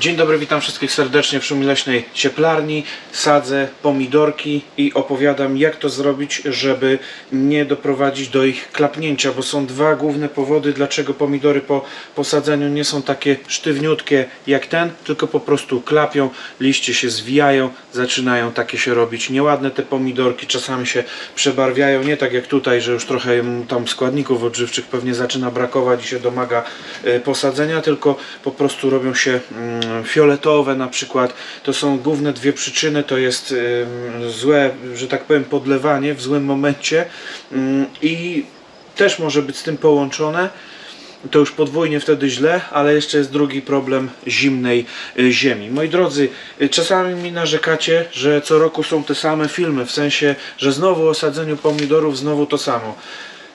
Dzień dobry, witam wszystkich serdecznie w Szumi Leśnej Cieplarni. Sadzę pomidorki i opowiadam jak to zrobić, żeby nie doprowadzić do ich klapnięcia, bo są dwa główne powody, dlaczego pomidory po posadzeniu nie są takie sztywniutkie jak ten, tylko po prostu klapią, liście się zwijają, zaczynają takie się robić nieładne te pomidorki, czasami się przebarwiają, nie tak jak tutaj, że już trochę tam składników odżywczych pewnie zaczyna brakować i się domaga e, posadzenia, tylko po prostu robią się mm, fioletowe na przykład. To są główne dwie przyczyny, to jest złe, że tak powiem, podlewanie w złym momencie ym, i też może być z tym połączone. To już podwójnie wtedy źle, ale jeszcze jest drugi problem zimnej y, ziemi. Moi drodzy, y, czasami mi narzekacie, że co roku są te same filmy, w sensie, że znowu o sadzeniu pomidorów, znowu to samo.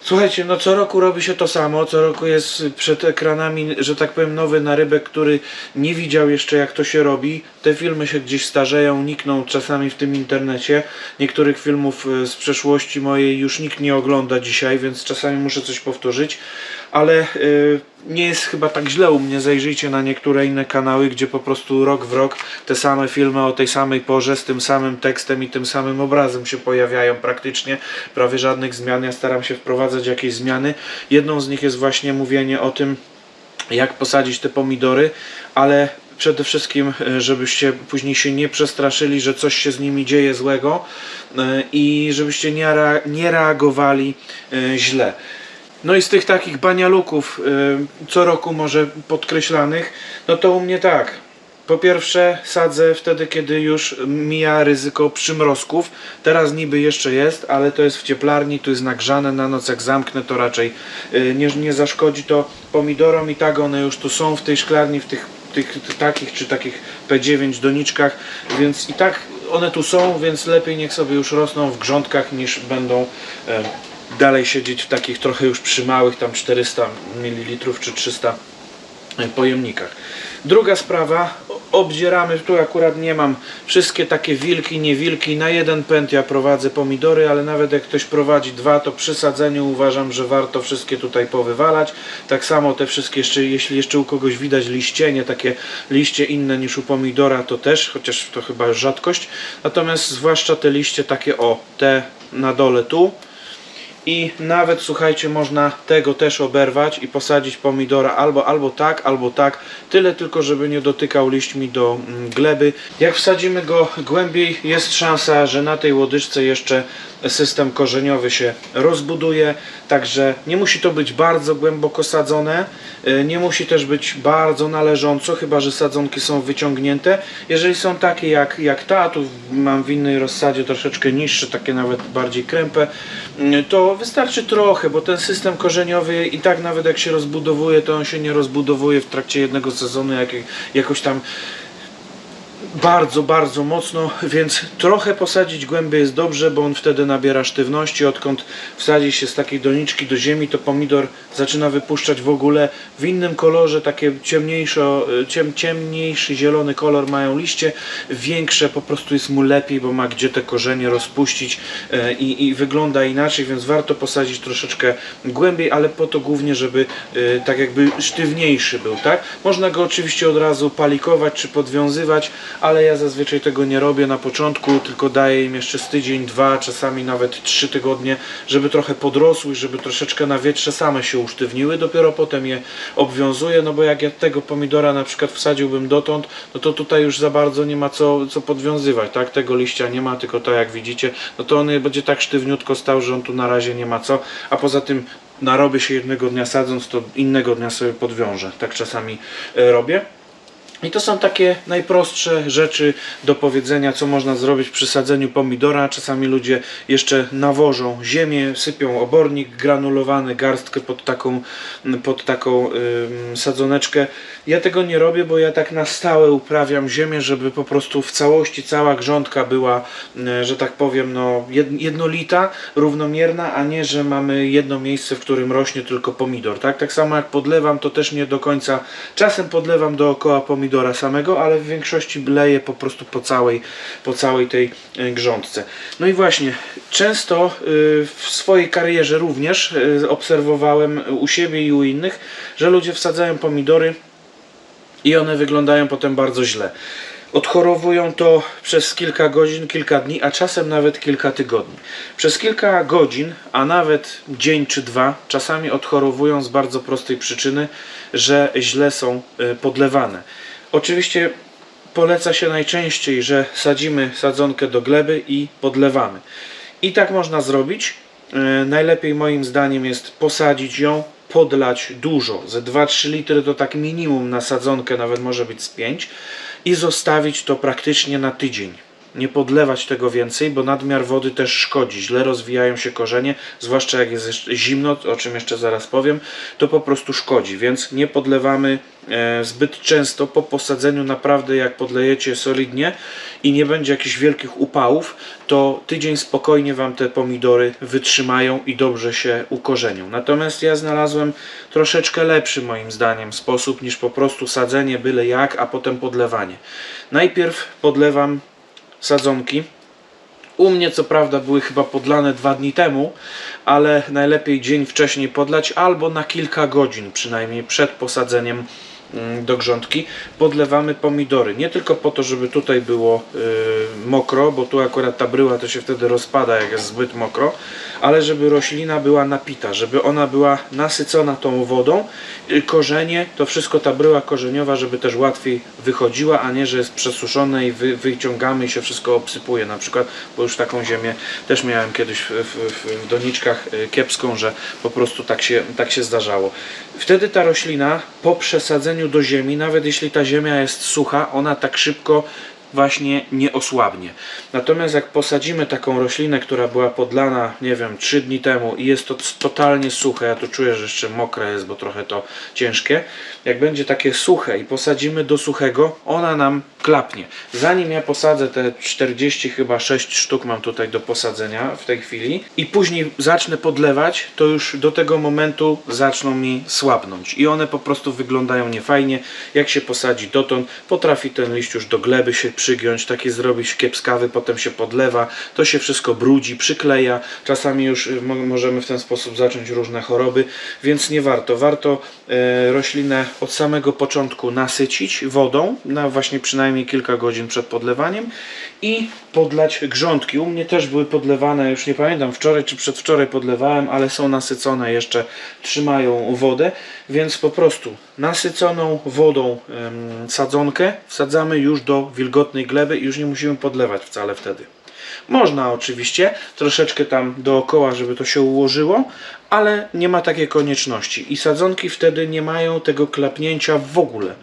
Słuchajcie, no co roku robi się to samo, co roku jest przed ekranami, że tak powiem, nowy narybek, który nie widział jeszcze jak to się robi. Te filmy się gdzieś starzeją, nikną czasami w tym internecie. Niektórych filmów y, z przeszłości mojej już nikt nie ogląda dzisiaj, więc czasami muszę coś powtórzyć. Ale y, nie jest chyba tak źle u mnie. Zajrzyjcie na niektóre inne kanały, gdzie po prostu rok w rok te same filmy o tej samej porze z tym samym tekstem i tym samym obrazem się pojawiają praktycznie. Prawie żadnych zmian. Ja staram się wprowadzać jakieś zmiany. Jedną z nich jest właśnie mówienie o tym, jak posadzić te pomidory, ale przede wszystkim, e, żebyście później się nie przestraszyli, że coś się z nimi dzieje złego e, i żebyście nie, nie reagowali źle. No i z tych takich banialuków y, co roku może podkreślanych, no to u mnie tak. Po pierwsze sadzę wtedy, kiedy już mija ryzyko przymrozków. Teraz niby jeszcze jest, ale to jest w cieplarni, tu jest nagrzane na noc, jak zamknę to raczej y, nie, nie zaszkodzi to pomidorom i tak one już tu są w tej szklarni, w tych, tych, takich czy takich P9 doniczkach, więc i tak one tu są, więc lepiej niech sobie już rosną w grządkach niż będą e, dalej siedzieć w takich trochę już przymałych, tam 400 ml czy 300 pojemnikach. Druga sprawa, obdzieramy, tu akurat nie mam wszystkie takie wilki, nie wilki, na jeden pęd ja prowadzę pomidory, ale nawet jak ktoś prowadzi dwa, to przy sadzeniu uważam, że warto wszystkie tutaj powywalać. Tak samo te wszystkie, jeszcze, jeśli jeszcze u kogoś widać liście, nie takie liście inne niż u pomidora, to też, chociaż to chyba rzadkość. Natomiast zwłaszcza te liście takie o, te na dole tu, i nawet słuchajcie, można tego też oberwać i posadzić pomidora albo, albo tak, albo tak. Tyle tylko, żeby nie dotykał liśćmi do mm, gleby. Jak wsadzimy go głębiej, jest szansa, że na tej łodyczce jeszcze system korzeniowy się rozbuduje. Także nie musi to być bardzo głęboko sadzone, y, nie musi też być bardzo należąco, chyba że sadzonki są wyciągnięte. Jeżeli są takie jak, jak ta, tu mam w innej rozsadzie troszeczkę niższe, takie nawet bardziej krępe, y, to wystarczy trochę, bo ten system korzeniowy i tak nawet jak się rozbudowuje, to on się nie rozbudowuje w trakcie jednego sezonu jak, jakoś tam bardzo, bardzo mocno, więc trochę posadzić głębiej jest dobrze, bo on wtedy nabiera sztywności. Odkąd wsadzi się z takiej doniczki do ziemi, to pomidor zaczyna wypuszczać w ogóle w innym kolorze, takie ciemniejsze, ciem, ciemniejszy zielony kolor mają liście, większe po prostu jest mu lepiej, bo ma gdzie te korzenie rozpuścić e, i, i wygląda inaczej, więc warto posadzić troszeczkę głębiej, ale po to głównie, żeby e, tak jakby sztywniejszy był, tak? Można go oczywiście od razu palikować czy podwiązywać, ale ja zazwyczaj tego nie robię na początku, tylko daję im jeszcze z tydzień, dwa, czasami nawet trzy tygodnie, żeby trochę podrosły, żeby troszeczkę na wietrze same się usztywniły, dopiero potem je obwiązuję, no bo jak ja tego pomidora na przykład wsadziłbym dotąd, no to tutaj już za bardzo nie ma co, co podwiązywać, tak? Tego liścia nie ma, tylko to jak widzicie, no to on będzie tak sztywniutko stał, że on tu na razie nie ma co, a poza tym narobię się jednego dnia sadząc, to innego dnia sobie podwiążę, tak czasami e, robię. I to są takie najprostsze rzeczy do powiedzenia, co można zrobić przy sadzeniu pomidora. Czasami ludzie jeszcze nawożą ziemię, sypią obornik granulowany, garstkę pod taką, pod taką ym, sadzoneczkę. Ja tego nie robię, bo ja tak na stałe uprawiam ziemię, żeby po prostu w całości cała grządka była, y, że tak powiem, no, jed- jednolita, równomierna, a nie, że mamy jedno miejsce, w którym rośnie tylko pomidor. Tak, tak samo jak podlewam, to też nie do końca. Czasem podlewam dookoła pomidora samego, ale w większości leję po prostu po całej, po całej tej y, grządce. No i właśnie, często y, w swojej karierze również y, obserwowałem u siebie i u innych, że ludzie wsadzają pomidory i one wyglądają potem bardzo źle. Odchorowują to przez kilka godzin, kilka dni, a czasem nawet kilka tygodni. Przez kilka godzin, a nawet dzień czy dwa, czasami odchorowują z bardzo prostej przyczyny, że źle są podlewane. Oczywiście poleca się najczęściej, że sadzimy sadzonkę do gleby i podlewamy. I tak można zrobić. E, Najlepiej moim zdaniem jest posadzić ją, podlać dużo, ze 2-3 litry to tak minimum na sadzonkę, nawet może być z 5 i zostawić to praktycznie na tydzień. Nie podlewać tego więcej, bo nadmiar wody też szkodzi. Źle rozwijają się korzenie, zwłaszcza jak jest zimno, o czym jeszcze zaraz powiem, to po prostu szkodzi, więc nie podlewamy e, zbyt często po posadzeniu. Naprawdę, jak podlejecie solidnie i nie będzie jakichś wielkich upałów, to tydzień spokojnie Wam te pomidory wytrzymają i dobrze się ukorzenią. Natomiast ja znalazłem troszeczkę lepszy moim zdaniem sposób niż po prostu sadzenie byle jak, a potem podlewanie. Najpierw podlewam sadzonki. U mnie co prawda były chyba podlane dwa dni temu, ale najlepiej dzień wcześniej podlać albo na kilka godzin przynajmniej przed posadzeniem mm, do grządki podlewamy pomidory. Nie tylko po to, żeby tutaj było yy, mokro, bo tu akurat ta bryła to się wtedy rozpada, jak jest zbyt mokro, ale żeby roślina była napita, żeby ona była nasycona tą wodą, yy, korzenie, to wszystko ta bryła korzeniowa, żeby też łatwiej wychodziła, a nie, że jest przesuszone i wy, wyciągamy i się wszystko obsypuje. Na przykład, bo już taką ziemię też miałem kiedyś w, w, w doniczkach yy, kiepską, że po prostu tak się, tak się zdarzało. Wtedy ta roślina po przesadzeniu do ziemi, nawet jeśli ta ziemia jest sucha, ona tak szybko właśnie nie osłabnie. Natomiast jak posadzimy taką roślinę, która była podlana, nie wiem, 3 dni temu i jest to totalnie suche, ja tu czuję, że jeszcze mokre jest, bo trochę to ciężkie, jak będzie takie suche i posadzimy do suchego, ona nam klapnie. Zanim ja posadzę te 40 chyba 6 sztuk mam tutaj do posadzenia w tej chwili i później zacznę podlewać, to już do tego momentu zaczną mi słabnąć i one po prostu wyglądają niefajnie. Jak się posadzi dotąd, potrafi ten liść już do gleby się przygiąć, taki zrobić kiepskawy, potem się podlewa, to się wszystko brudzi, przykleja. Czasami już y, mo- możemy w ten sposób zacząć różne choroby, więc nie warto. Warto e, roślinę od samego początku nasycić wodą, na właśnie przynajmniej kilka godzin przed podlewaniem i podlać grządki. U mnie też były podlewane, już nie pamiętam, wczoraj czy przedwczoraj podlewałem, ale są nasycone jeszcze, trzymają wodę, więc po prostu nasyconą wodą sadzonkę wsadzamy już do wilgotnej gleby i już nie musimy podlewać wcale wtedy. Można oczywiście troszeczkę tam dookoła, żeby to się ułożyło, ale nie ma takiej konieczności. I sadzonki wtedy nie mają tego klapnięcia w ogóle.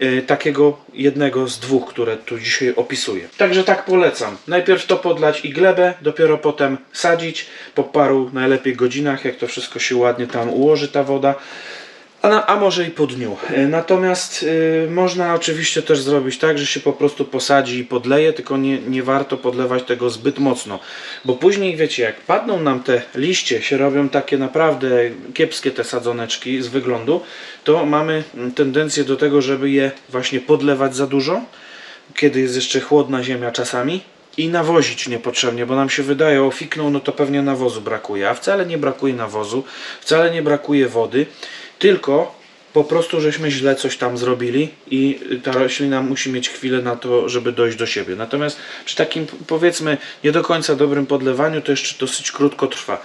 Yy, takiego jednego z dwóch, które tu dzisiaj opisuję. Także tak polecam. Najpierw to podlać i glebę, dopiero potem sadzić po paru najlepiej godzinach, jak to wszystko się ładnie tam ułoży ta woda. A, na, a może i po dniu. E, Natomiast y, można oczywiście też zrobić tak, że się po prostu posadzi i podleje, tylko nie, nie warto podlewać tego zbyt mocno. Bo później, wiecie, jak padną nam te liście, się robią takie naprawdę kiepskie te sadzoneczki z wyglądu, to mamy tendencję do tego, żeby je właśnie podlewać za dużo, kiedy jest jeszcze chłodna ziemia czasami. I nawozić niepotrzebnie, bo nam się wydaje, o fiknął, no to pewnie nawozu brakuje, a wcale nie brakuje nawozu, wcale nie brakuje wody, tylko po prostu żeśmy źle coś tam zrobili i ta roślina musi mieć chwilę na to, żeby dojść do siebie. Natomiast przy takim powiedzmy nie do końca dobrym podlewaniu to jeszcze dosyć krótko trwa.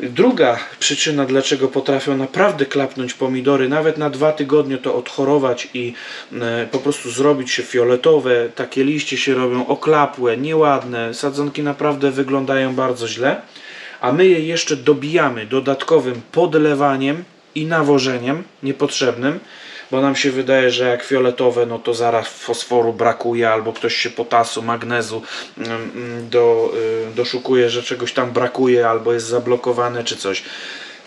Druga przyczyna, dlaczego potrafią naprawdę klapnąć pomidory, nawet na dwa tygodnie to odchorować i e, po prostu zrobić się fioletowe, takie liście się robią oklapłe, nieładne, sadzonki naprawdę wyglądają bardzo źle, a my je jeszcze dobijamy dodatkowym podlewaniem i nawożeniem niepotrzebnym, bo nam się wydaje, że jak fioletowe, no to zaraz fosforu brakuje, albo ktoś się potasu, magnezu mm, mm, do, y, doszukuje, że czegoś tam brakuje, albo jest zablokowane, czy coś.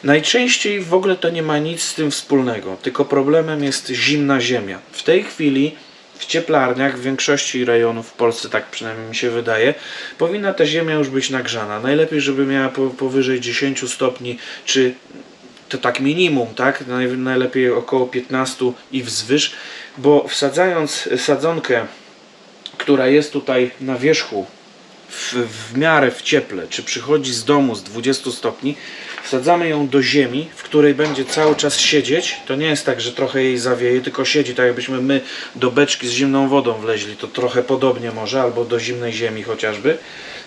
Najczęściej w ogóle to nie ma nic z tym wspólnego, tylko problemem jest zimna ziemia. W tej chwili w cieplarniach w większości rejonów w Polsce, tak przynajmniej mi się wydaje, powinna ta ziemia już być nagrzana. Najlepiej, żeby miała po, powyżej 10 stopni, czy to tak minimum, tak? Naj, najlepiej około 15 i wzwyż, bo wsadzając sadzonkę, która jest tutaj na wierzchu, w, w miarę w cieple, czy przychodzi z domu z 20 stopni, Wsadzamy ją do ziemi, w której będzie cały czas siedzieć. To nie jest tak, że trochę jej zawieje, tylko siedzi tak jakbyśmy my do beczki z zimną wodą wleźli. To trochę podobnie może, albo do zimnej ziemi chociażby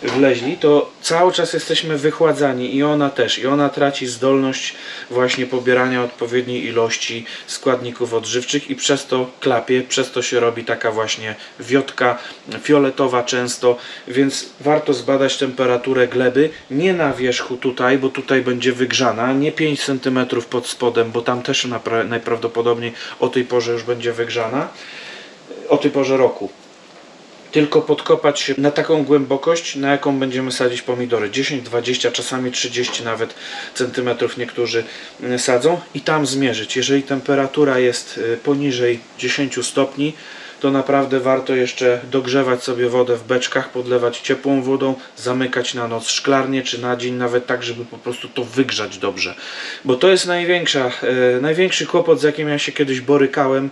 wleźli, to cały czas jesteśmy wychładzani i ona też. I ona traci zdolność właśnie pobierania odpowiedniej ilości składników odżywczych i przez to klapie, przez to się robi taka właśnie wiotka fioletowa często, więc warto zbadać temperaturę gleby, nie na wierzchu tutaj, bo tutaj będzie wygrzana, nie 5 cm pod spodem, bo tam też najprawdopodobniej o tej porze już będzie wygrzana, o tej porze roku tylko podkopać się na taką głębokość, na jaką będziemy sadzić pomidory. 10, 20, czasami 30 nawet centymetrów niektórzy y, sadzą i tam zmierzyć. Jeżeli temperatura jest y, poniżej 10 stopni, to naprawdę warto jeszcze dogrzewać sobie wodę w beczkach, podlewać ciepłą wodą, zamykać na noc szklarnię czy na dzień, nawet tak, żeby po prostu to wygrzać dobrze. Bo to jest największa, e, największy kłopot, z jakim ja się kiedyś borykałem,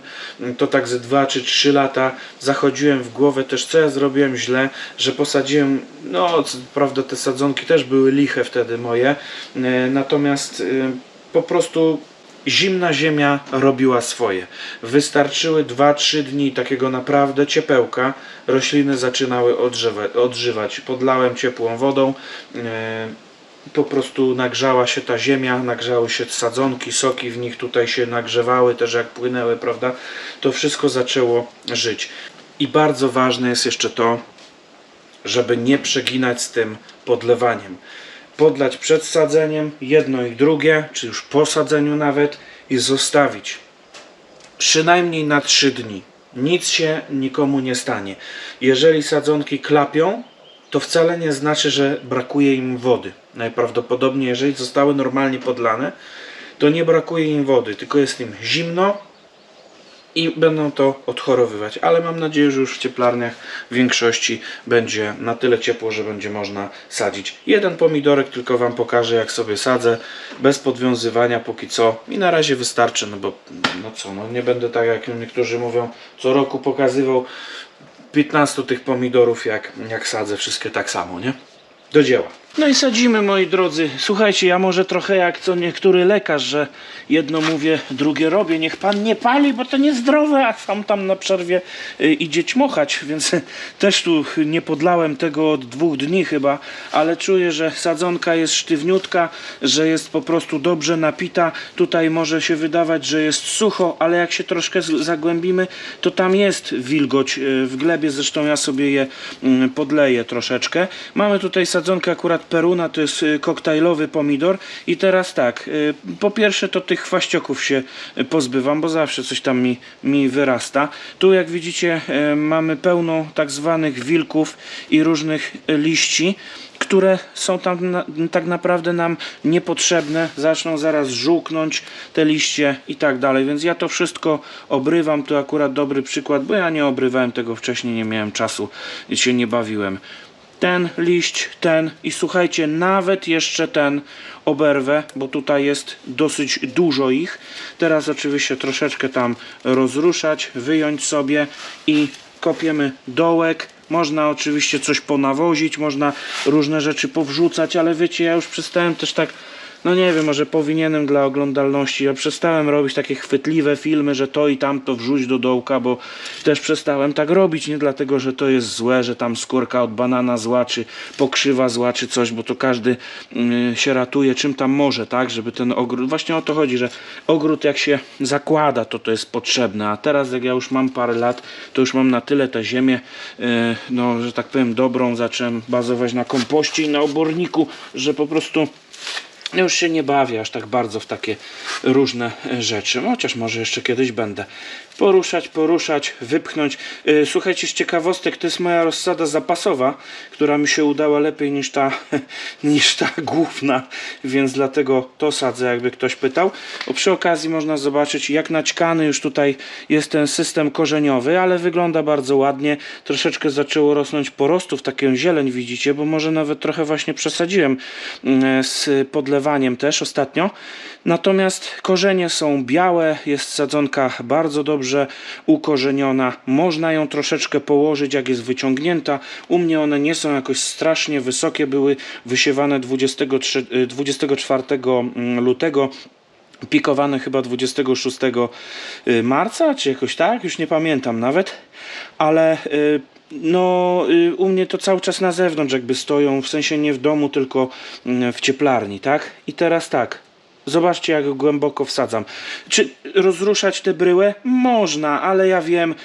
to tak ze 2 czy 3 lata zachodziłem w głowę też, co ja zrobiłem źle, że posadziłem, no prawda te sadzonki też były liche wtedy moje, e, natomiast e, po prostu zimna ziemia robiła swoje. Wystarczyły 2-3 dni takiego naprawdę ciepełka, rośliny zaczynały odżywa- odżywać. Podlałem ciepłą wodą, e, po prostu nagrzała się ta ziemia, nagrzały się sadzonki, soki w nich tutaj się nagrzewały, też jak płynęły, prawda? To wszystko zaczęło żyć. I bardzo ważne jest jeszcze to, żeby nie przeginać z tym podlewaniem. Podlać przed sadzeniem jedno i drugie, czy już po sadzeniu nawet i zostawić przynajmniej na 3 dni. Nic się nikomu nie stanie. Jeżeli sadzonki klapią, to wcale nie znaczy, że brakuje im wody. Najprawdopodobniej, jeżeli zostały normalnie podlane, to nie brakuje im wody, tylko jest im zimno i będą to odchorowywać. Ale mam nadzieję, że już w cieplarniach w większości będzie na tyle ciepło, że będzie można sadzić. Jeden pomidorek tylko Wam pokażę, jak sobie sadzę, bez podwiązywania póki co. I na razie wystarczy, no bo no co, no nie będę tak jak niektórzy mówią, co roku pokazywał 15 tych pomidorów, jak, jak sadzę, wszystkie tak samo, nie? Do dzieła. No i sadzimy, moi drodzy. Słuchajcie, ja może trochę jak co niektóry lekarz, że jedno mówię, drugie robię. Niech pan nie pali, bo to niezdrowe, a sam tam na przerwie y, idzie ćmochać, więc też tu nie podlałem tego od dwóch dni chyba, ale czuję, że sadzonka jest sztywniutka, że jest po prostu dobrze napita. Tutaj może się wydawać, że jest sucho, ale jak się troszkę zagłębimy, to tam jest wilgoć y, w glebie. Zresztą ja sobie je mm, podleję troszeczkę. Mamy tutaj sadzonkę akurat peruna, to jest y, koktajlowy pomidor. I teraz tak, y, po pierwsze to tych chwaścioków się y, pozbywam, bo zawsze coś tam mi, mi wyrasta. Tu jak widzicie mamy pełno tak zwanych wilków i różnych liści które są tam na, tak naprawdę nam niepotrzebne, zaczną zaraz żółknąć te liście i tak dalej, więc ja to wszystko obrywam, to akurat dobry przykład, bo ja nie obrywałem tego wcześniej, nie miałem czasu i się nie bawiłem. Ten liść, ten i słuchajcie, nawet jeszcze ten oberwę, bo tutaj jest dosyć dużo ich. Teraz oczywiście troszeczkę tam rozruszać, wyjąć sobie i kopiemy dołek. Można oczywiście coś ponawozić, można różne rzeczy powrzucać, ale wiecie, ja już przestałem też tak, no nie wiem, może powinienem dla oglądalności. Ja przestałem robić takie chwytliwe filmy, że to i tamto wrzuć do dołka, bo też przestałem tak robić, nie dlatego, że to jest złe, że tam skórka od banana zła, czy pokrzywa zła, czy coś, bo to każdy yy, się ratuje czym tam może, tak, żeby ten ogród, właśnie o to chodzi, że ogród jak się zakłada, to to jest potrzebne, a teraz jak ja już mam parę lat, to już mam na tyle tę ziemię, yy, no, że tak powiem, dobrą, zacząłem bazować na kompoście i na oborniku, że po prostu już się nie bawię aż tak bardzo w takie różne rzeczy. Chociaż może jeszcze kiedyś będę. Poruszać, poruszać, wypchnąć. Yy, Słuchajcie, z ciekawostek, to jest moja rozsada zapasowa, która mi się udała lepiej niż ta, niż ta główna, więc dlatego to sadzę, jakby ktoś pytał. Bo przy okazji można zobaczyć, jak naćkany już tutaj jest ten system korzeniowy, ale wygląda bardzo ładnie. Troszeczkę zaczęło rosnąć porostów, taką zieleń widzicie, bo może nawet trochę właśnie przesadziłem mm, z podlewaniem też ostatnio. Natomiast korzenie są białe, jest sadzonka bardzo dobrze ukorzeniona. Można ją troszeczkę położyć, jak jest wyciągnięta. U mnie one nie są jakoś strasznie wysokie, były wysiewane 23, y, 24 mm, lutego pikowane chyba 26 y, marca, czy jakoś tak, już nie pamiętam nawet, ale y, no y, u mnie to cały czas na zewnątrz jakby stoją, w sensie nie w domu, tylko mm, w cieplarni, tak? I teraz tak, zobaczcie jak głęboko wsadzam. Czy rozruszać tę bryłę? Można, ale ja wiem,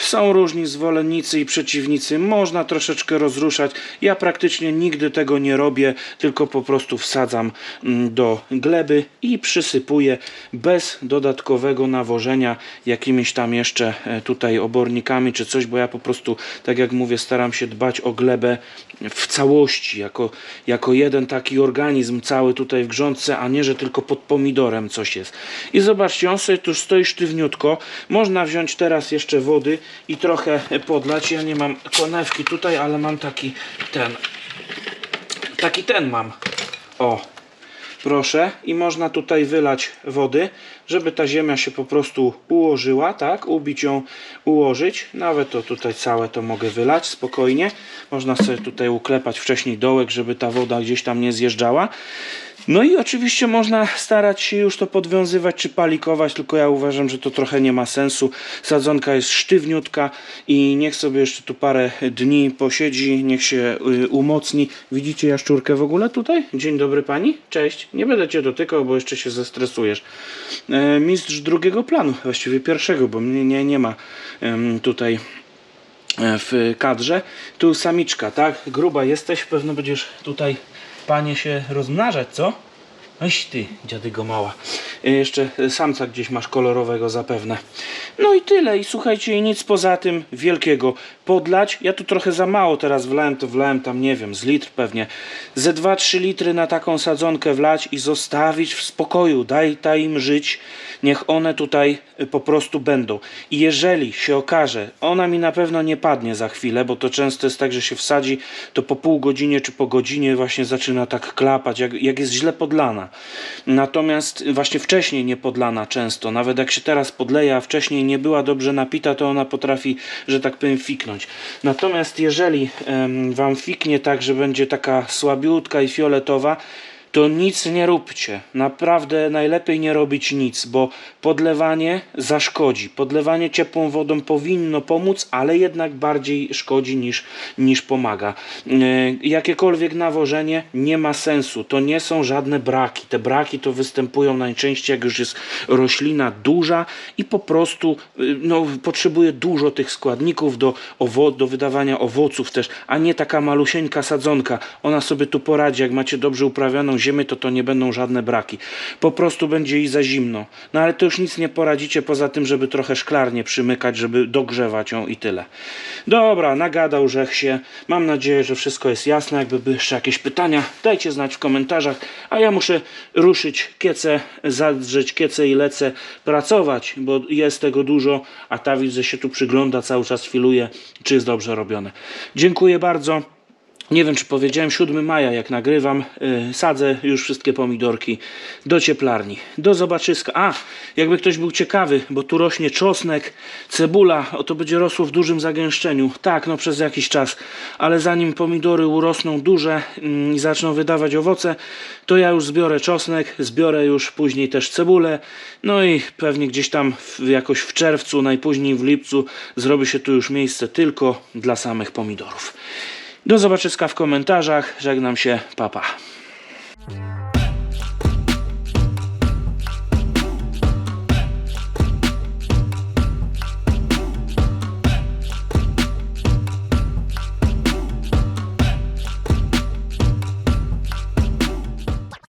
Są różni zwolennicy i przeciwnicy. Można troszeczkę rozruszać. Ja praktycznie nigdy tego nie robię, tylko po prostu wsadzam mm, do gleby i przysypuję bez dodatkowego nawożenia jakimiś tam jeszcze e, tutaj obornikami czy coś, bo ja po prostu, tak jak mówię, staram się dbać o glebę w całości, jako, jako jeden taki organizm cały tutaj w grządce, a nie, że tylko pod pomidorem coś jest. I zobaczcie, on sobie tu stoi sztywniutko. Można wziąć teraz jeszcze wody i trochę podlać. Ja nie mam konewki tutaj, ale mam taki ten. Taki ten mam. O, proszę. I można tutaj wylać wody, żeby ta ziemia się po prostu ułożyła, tak? Ubić ją, ułożyć. Nawet to tutaj całe to mogę wylać spokojnie. Można sobie tutaj uklepać wcześniej dołek, żeby ta woda gdzieś tam nie zjeżdżała. No i oczywiście można starać się już to podwiązywać czy palikować, tylko ja uważam, że to trochę nie ma sensu. Sadzonka jest sztywniutka i niech sobie jeszcze tu parę dni posiedzi, niech się y, umocni. Widzicie jaszczurkę w ogóle tutaj? Dzień dobry pani, cześć. Nie będę cię dotykał, bo jeszcze się zestresujesz. E, mistrz drugiego planu, właściwie pierwszego, bo mnie nie, nie ma tutaj e, w kadrze. Tu samiczka, tak? Gruba jesteś, pewno będziesz tutaj panie się rozmnażać, co? Oś ty, dziadygo mała. Y, Jeszcze samca gdzieś masz kolorowego zapewne. No i tyle. I słuchajcie, i nic poza tym wielkiego. Podlać, ja tu trochę za mało teraz wlałem, to wlałem tam, nie wiem, z litr pewnie. Ze 2-3 litry na taką sadzonkę wlać i zostawić w spokoju. Daj, daj im żyć. Niech one tutaj y, po prostu będą. I jeżeli się okaże, ona mi na pewno nie padnie za chwilę, bo to często jest tak, że się wsadzi, to po pół godzinie czy po godzinie właśnie zaczyna tak klapać, jak, jak jest źle podlana. Natomiast właśnie wcześniej nie podlana często, nawet jak się teraz podleje, a wcześniej nie była dobrze napita, to ona potrafi, że tak powiem, fiknąć. Natomiast jeżeli wam fiknie tak, że będzie taka słabiutka i fioletowa, to nic nie róbcie. Naprawdę najlepiej nie robić nic, bo podlewanie zaszkodzi. Podlewanie ciepłą wodą powinno pomóc, ale jednak bardziej szkodzi niż, niż pomaga. E, Jakiekolwiek nawożenie nie ma sensu. To nie są żadne braki. Te braki to występują najczęściej, jak już jest roślina duża i po prostu y, no, potrzebuje dużo tych składników do, owo- do wydawania owoców też, a nie taka malusieńka sadzonka. Ona sobie tu poradzi. Jak macie dobrze uprawioną ziemię, to to nie będą żadne braki. Po prostu będzie jej za zimno. No ale to już nic nie poradzicie poza tym, żeby trochę szklarnie przymykać, żeby dogrzewać ją i tyle. Dobra, nagadał żech się. Mam nadzieję, że wszystko jest jasne. Jakby były jeszcze jakieś pytania, dajcie znać w komentarzach. A ja muszę ruszyć kiece, zadrzeć kiece i lecę pracować, bo jest tego dużo, a ta widzę się tu przygląda, cały czas filuje, czy jest dobrze robione. Dziękuję bardzo. Nie wiem, czy powiedziałem, 7 maja, jak nagrywam, yy, sadzę już wszystkie pomidorki do cieplarni. Do zobaczyska. A, jakby ktoś był ciekawy, bo tu rośnie czosnek, cebula, o to będzie rosło w dużym zagęszczeniu. Tak, no przez jakiś czas, ale zanim pomidory urosną duże mm, i zaczną wydawać owoce, to ja już zbiorę czosnek, zbiorę już później też cebulę, no i pewnie gdzieś tam jakoś w czerwcu, najpóźniej w lipcu zrobi się tu już miejsce tylko dla samych pomidorów. Do zobaczyska w komentarzach. Żegnam się. Papa. Pa.